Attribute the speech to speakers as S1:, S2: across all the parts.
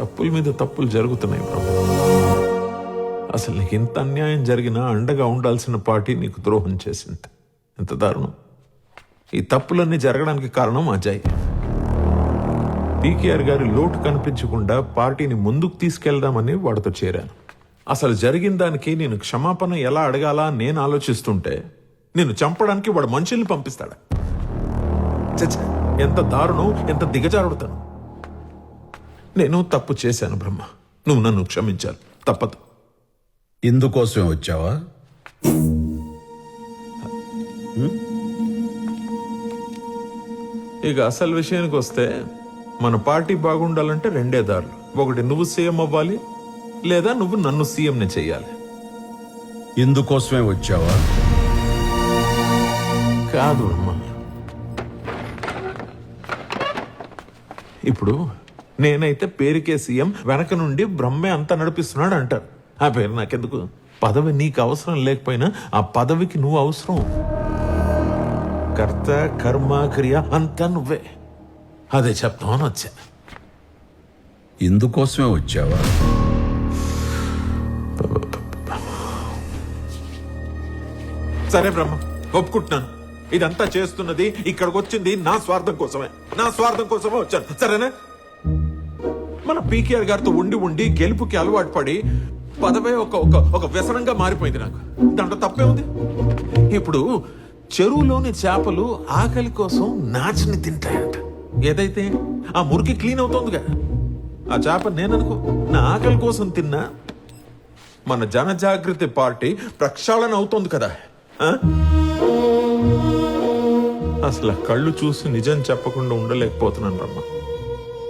S1: తప్పుల మీద తప్పులు జరుగుతున్నాయి ప్రభు. అసలు నీకు ఇంత అన్యాయం జరిగినా అండగా ఉండాల్సిన పార్టీ నీకు ద్రోహం చేసింది. ఎంత దారుణం. ఈ తప్పులన్నీ జరగడానికి కారణం అజయ్. పీకేఆర్ గారి లోటు కనిపించకుండా పార్టీని ముందుకు తీసుకెళ్దామని వాడితో చేరాను. అసలు జరిగిన దానికి నేను క్షమాపణ ఎలా అడగాలా నేను ఆలోచిస్తుంటే నేను చంపడానికి వాడు మనుషుల్ని పంపిస్తాడా? ఎంత దారుణం ఎంత దిగజారుడుతాను. నేను తప్పు చేశాను బ్రహ్మ. నువ్వు నన్ను క్షమించాలి. తప్పదు.
S2: ఇందుకోసమే వచ్చావా?
S1: ఇక అసలు విషయానికి వస్తే మన పార్టీ బాగుండాలంటే రెండే దారులు. ఒకటి నువ్వు సీఎం అవ్వాలి లేదా నువ్వు నన్ను సీఎంని చెయ్యాలి.
S2: ఇందుకోసమే వచ్చావా?
S1: కాదు అమ్మ ఇప్పుడు నేనైతే పేరుకే సీఎం వెనక నుండి బ్రహ్మే అంతా నడిపిస్తున్నాడు అంటారు. ఆ పేరు నాకెందుకు? పదవి నీకు అవసరం లేకపోయినా ఆ పదవికి నువ్వు అవసరం. కర్త కర్మ క్రియ అంతా నువ్వే. అదే చెప్తామని వచ్చా.
S2: ఇందుకోసమే వచ్చావా?
S1: సరే బ్రహ్మ ఒప్పుకుంటున్నాను. ఇదంతా చేస్తున్నది ఇక్కడికి వచ్చింది నా స్వార్థం కోసమే. నా స్వార్థం కోసమే వచ్చాను. సరేనా? మన పీకేఆర్ గారితో ఉండి ఉండి గెలుపుకి అలవాటు పడి పదవే ఒక ఒక ఒక వ్యసనంగా మారిపోయింది నాకు. దాంట్లో తప్పే ఉంది ఇప్పుడు చెరువులోని చేపలు ఆకలి కోసం నాచుని తింటాయంట. ఏదైతే ఆ మురికి క్లీన్ అవుతోందిగా ఆ చేప నేననుకో నా ఆకలి కోసం తిన్నా మన జనజాగృతి పార్టీ ప్రక్షాళన అవుతోంది కదా అసలు కళ్ళు చూసి నిజం చెప్పకుండా ఉండలేకపోతున్నాను రమ్మా.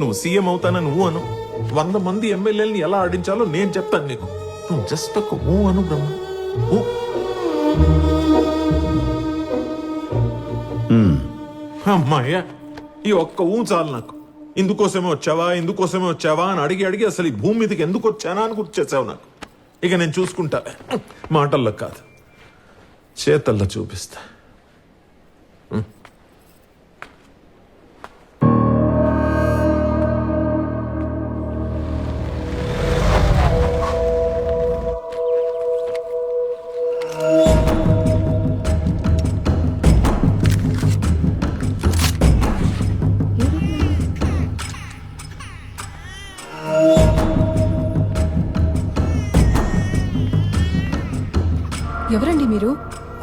S1: నువ్వు సీఎం అవుతానని ఊ అను. వంద మంది ఎమ్మెల్యేలని ఎలా ఆడించాలో నేను చెప్తాను నీకు. నువ్వు జస్ట్ ఒక ఊ అను బ్రహ్మ. ఊ. అమ్మాయ్యా ఈ ఒక్క ఊ చాలు నాకు. ఇందుకోసమే వచ్చావా ఇందుకోసమే వచ్చావా అని అడిగి అడిగి అసలు ఈ భూమి మీదకి ఎందుకు వచ్చానా అని గుర్తు చేసావు నాకు. ఇక నేను చూసుకుంటా. మాటల్లో కాదు. చేతల్లో చూపిస్తా.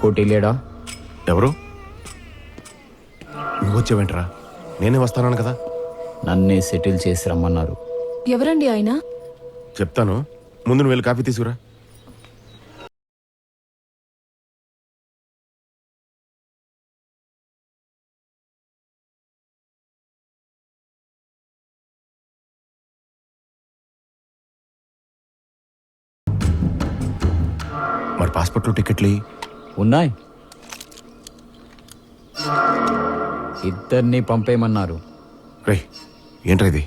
S3: కోటి లేడా?
S4: ఎవరు? నువ్వు వచ్చావేంట్రా? నేనే వస్తాను కదా.
S3: నన్నే సెటిల్ చేసి రమ్మన్నారు.
S5: ఎవరండి ఆయన?
S4: చెప్తాను. ముందు నువ్వు వెళ్ళి కాఫీ తీసుకురా. మరి పాస్పోర్ట్లో టికెట్లు
S3: ఉన్నాయి. ఇద్దరిని పంపేయమన్నారు.
S4: రే ఏంట్రా ఇది?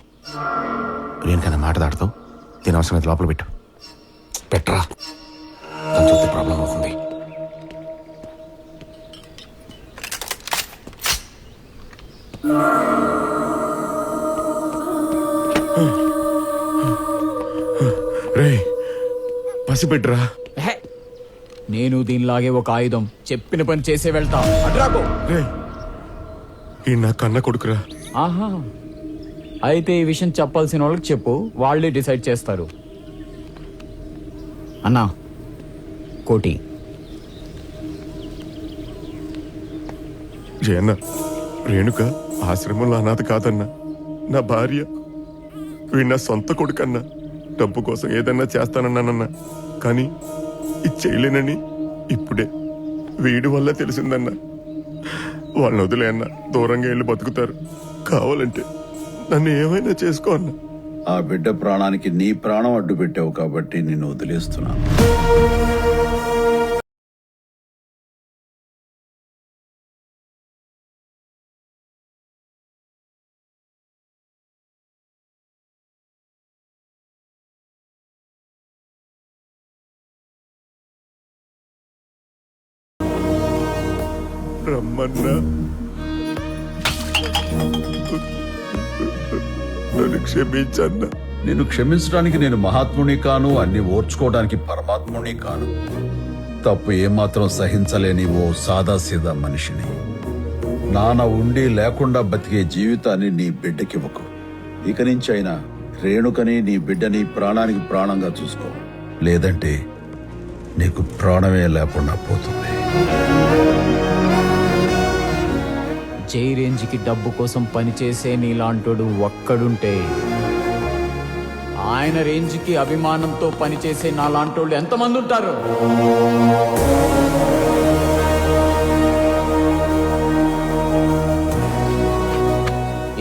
S4: నేను మాట దాడతావు దీని అవసరం అయితే లోపల పెట్టు. పెట్టరా. తను చూస్తే ప్రాబ్లం అవుతుంది. రే పసిపెట్టురా
S3: నేను దీనిలాగే ఒక ఆయుధం. చెప్పిన పని చేసే వెళ్తా. అడ్రాకో.
S4: రే ఈ నా కన్న కొడుకురా.
S3: ఆహా. అయితే ఈ విషయం చెప్పాల్సిన వాళ్ళకి చెప్పు. వాళ్ళే డిసైడ్ చేస్తారు. అన్నా కోటి.
S4: జయన్న రేణుక ఆశ్రమంలో అనాథ కాదన్నా. నా భార్య. వీడు నా సొంత కొడుకన్నా. డబ్బు కోసం ఏదన్నా చేస్తానన్నానన్నా. కానీ ఇది చేయలేనని ఇప్పుడే వీడి వల్ల తెలిసిందన్నా. వాళ్ళని వదిలే అన్న. దూరంగా వెళ్ళి బతుకుతారు. కావాలంటే నన్ను ఏమైనా చేసుకో అన్న.
S2: ఆ బిడ్డ ప్రాణానికి నీ ప్రాణం అడ్డు పెట్టావు కాబట్టి నిన్ను వదిలేస్తున్నాను.
S4: రమ్మన్నా. నన్ను క్షమించన్నా.
S2: నిన్ను క్షమించడానికి నేను మహాత్ముని కాను అన్ని ఓర్చుకోవడానికి పరమాత్ముని కాను. తప్పు ఏమాత్రం సహించలేని ఓ సాదాసీదా మనిషిని. నాన్న ఉండి లేకుండా బతికే జీవితాన్ని నీ బిడ్డకివ్వకు. ఇక నుంచి అయినా రేణుకని నీ బిడ్డని ప్రాణానికి ప్రాణంగా చూసుకో. లేదంటే నీకు ప్రాణమే లేకుండా పోతుంది.
S3: చేయి రేంజ్కి డబ్బు కోసం పనిచేసే నీలాంటోడు ఒక్కడుంటే ఆయన రేంజ్కి అభిమానంతో పనిచేసే నాలాంటోళ్ళు ఎంతమంది ఉంటారు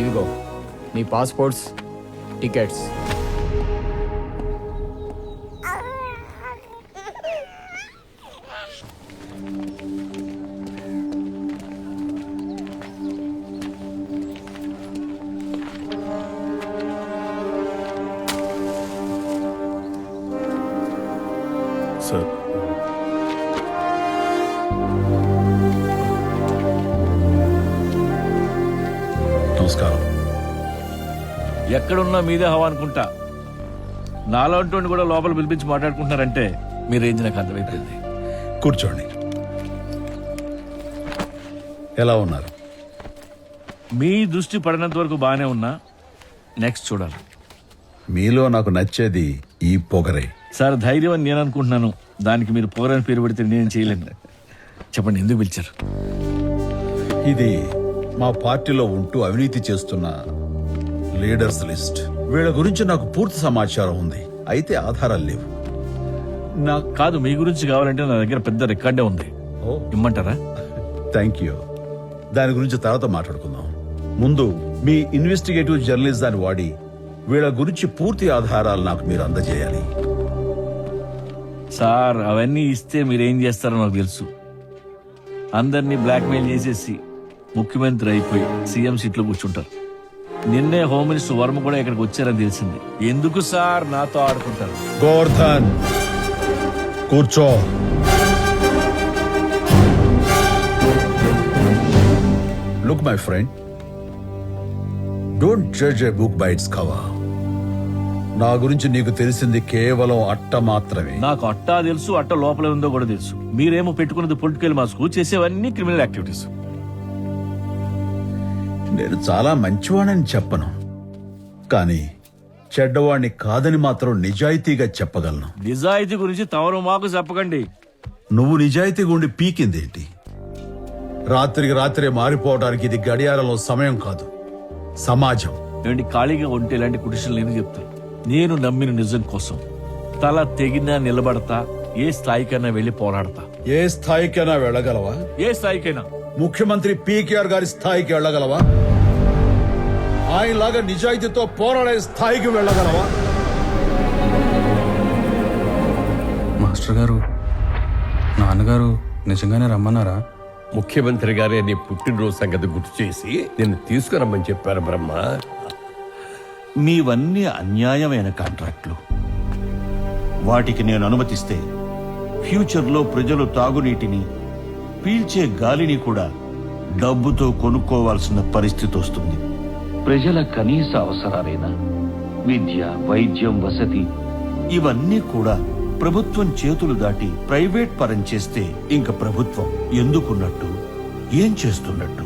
S3: ఇదిగో నీ పాస్పోర్ట్స్ టికెట్స్.
S4: సార్.
S2: నమస్కారం.
S5: ఎక్కడున్నా మీదే హవా అనుకుంటా. నాలాంటి కూడా లోపల పిలిపించి మాట్లాడుకుంటున్నారంటే మీ రేంజ్ నాకు అర్థమైపోయింది.
S2: కూర్చోండి. ఎలా ఉన్నారు?
S5: మీ దృష్టి పడినంత వరకు బాగానే ఉన్నా. నెక్స్ట్ చూడాలి.
S2: మీలో నాకు నచ్చేది ఈ పొగరే.
S5: సార్ ధైర్యం అని నేను అనుకుంటున్నాను. దానికి మీరు పోరని పేరు పెడితే నేను చేయలేను. చెప్పండి ఎందుకు పిలిచారు?
S2: ఇది మా పార్టీలో ఉంటూ అవినీతి చేస్తున్న లీడర్స్ లిస్ట్. వీళ్ళ గురించి నాకు పూర్తి సమాచారం ఉంది. అయితే ఆధారాలు లేవు.
S5: నాకు కాదు మీ గురించి కావాలంటే నా దగ్గర పెద్ద రికార్డే ఉంది.
S2: ఓ.
S5: ఇమ్మంటారా?
S2: Thank you. దాని గురించి తర్వాత మాట్లాడుకుందాం. ముందు మీ ఇన్వెస్టిగేటివ్ జర్నలిజాన్ని వాడి వీళ్ళ గురించి పూర్తి ఆధారాలు నాకు మీరు అందజేయాలి.
S5: సార్ అవన్నీ ఇస్తే మీరేం చేస్తారో నాకు తెలుసు. అందరినీ బ్లాక్మెయిల్ చేసేసి ముఖ్యమంత్రి అయిపోయి సీఎం సీట్లో కూర్చుంటారు. నిన్నే హోమ్ మినిస్టర్ వర్మ కూడా ఇక్కడికి వచ్చారని తెలిసింది. ఎందుకు సార్ నాతో ఆడుకుంటారు?
S2: గోవర్ధన్ కూర్చో. Look my friend don't judge a book by its cover నా గురించి నీకు తెలిసింది కేవలం అట్ట మాత్రమే.
S5: నాకు అట్టా తెలుసు అట్ట లోపల ఉందో కూడా తెలుసు. మీరేమో పెట్టుకున్నది పొలిటికల్ మాస్కు చేసేవన్నీ క్రిమినల్ యాక్టివిటీస్.
S2: నేను చాలా మంచివాణని చెప్పను. కానీ చెడ్డవాణ్ణి కాదని మాత్రం నిజాయితీగా చెప్పగలను.
S5: నిజాయితీ గురించి తమరు మాకు చెప్పకండి.
S2: నువ్వు నిజాయితీగా ఉండి పీకిందేంటి? రాత్రికి రాత్రే మారిపోవడానికి ఇది గడియారంలో సమయం కాదు. సమాజం.
S5: ఏంటి ఖాళీగా ఉంటే ఇలాంటి కుటిషన్లు ఎందుకు చెప్తారు? నేను నమ్మిన నిజం కోసం తల తెగినా నిలబడతా ఏ స్థాయికైనా వెళ్ళి పోరాడతా.
S2: ఏ స్థాయికైనా వెళ్ళగలవా?
S5: ఏ స్థాయికైనా.
S2: ముఖ్యమంత్రి పీకేఆర్ గారి స్థాయికి వెళ్ళగలవా? ఆయనలాగా నిజాయితీతో పోరాడే స్థాయికి వెళ్ళగలవా?
S6: మాస్టర్ గారు నాన్నగారు నిజంగానే రమ్మన్నారా?
S7: ముఖ్యమంత్రి గారే నీ పుట్టినరోజు సంగతి గుర్తు చేసి నిన్ను తీసుకురమ్మని చెప్పారు బ్రహ్మ.
S8: మీవన్నీ అన్యాయమైన కాంట్రాక్ట్లు. వాటికి నేను అనుమతిస్తే ఫ్యూచర్లో ప్రజలు తాగునీటిని పీల్చే గాలిని కూడా డబ్బుతో కొనుక్కోవాల్సిన పరిస్థితి వస్తుంది.
S9: ప్రజల కనీస అవసరాలైన? విద్య వైద్యం వసతి.
S8: ఇవన్నీ కూడా ప్రభుత్వం చేతులు దాటి ప్రైవేట్ పరం చేస్తే ఇంక ప్రభుత్వం ఎందుకున్నట్టు? ఏం చేస్తున్నట్టు?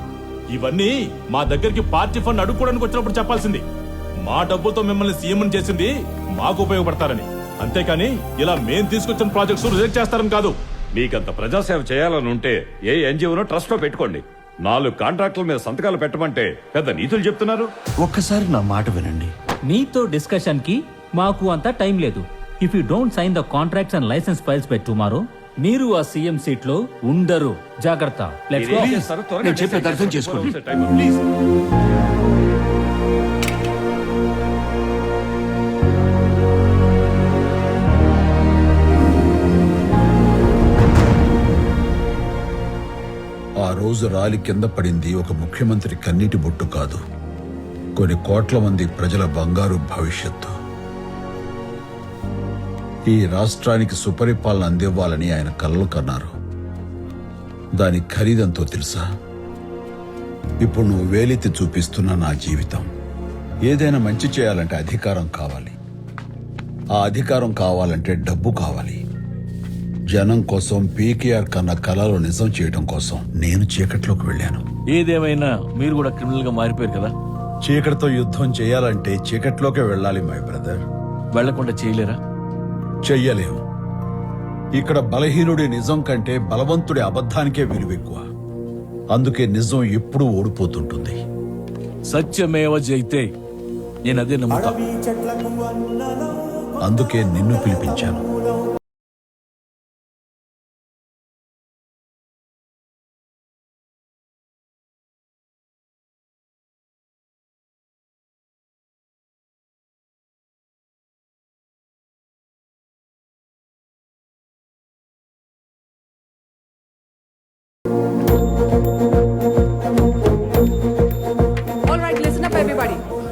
S10: ఇవన్నీ మా దగ్గరికి పార్టీ ఫండ్ అడుక్కోవడానికి వచ్చినప్పుడు చెప్పాల్సింది. మా డబ్బుతో మిమ్మల్ని సీఎం చేసింది మాకు ఉపయోగపడతారని. అంతేకాని ఇలా మేం తీసుకొచ్చిన ప్రాజెక్ట్స్ రిజెక్ట్ చేస్తారని కాదు.
S11: మీకంత ప్రజాసేవ చేయాలని ఉంటే ఏ ఎన్జిఓనో ట్రస్ట్లో పెట్టుకోండి. నాలుగు కాంట్రాక్టుల మీద సంతకాలు పెట్టమంటే పెద్ద నీతులు చెప్తున్నారు.
S8: ఒక్కసారి నా మాట వినండి.
S9: మీతో డిస్కషన్కి మాకు అంత టైం లేదు. If you don't sign the contracts and license files by tomorrow మీరు ఆ సీఎం సీట్లో ఉండరు. జాగ్రత్త.
S8: నేను చెప్పేది
S11: decide
S8: అర్థం
S11: చేసుకోండి.
S2: రోజు రాలి కింద పడింది ఒక ముఖ్యమంత్రి కన్నీటి బొట్టు కాదు. కొన్ని కోట్ల మంది ప్రజల బంగారు భవిష్యత్తు. ఈ రాష్ట్రానికి సుపరిపాలన అందివ్వాలని ఆయన కలలు కన్నారు. దాని ఖరీదంతో తెలుసా? ఇప్పుడు నువ్వు వేలెత్తి చూపిస్తున్న నా జీవితం. ఏదైనా మంచి చేయాలంటే అధికారం కావాలి. ఆ అధికారం కావాలంటే డబ్బు కావాలి. జనం కోసం పీకేఆర్ కన్న కళలు నిజం చేయడం కోసం నేను చీకట్లోకి వెళ్ళాను.
S5: ఏదేమైనా మీరు కూడా క్రిమినల్గా మారిపోయారు కదా?
S2: చీకటితో యుద్ధం చేయాలంటే చీకట్లోకే వెళ్ళాలి మై బ్రదర్.
S5: వెళ్ళకుండా చేయలేరా?
S2: చెయ్యలేము. ఇక్కడ బలహీనుడి నిజం కంటే బలవంతుడి అబద్ధానికే విలువెక్కువ అందుకే నిజం ఎప్పుడూ ఓడిపోతుంటుంది.
S5: సత్యమేవ జైతే నేను అదే నమ్ముతా
S2: అందుకే నిన్ను పిలిపించాను.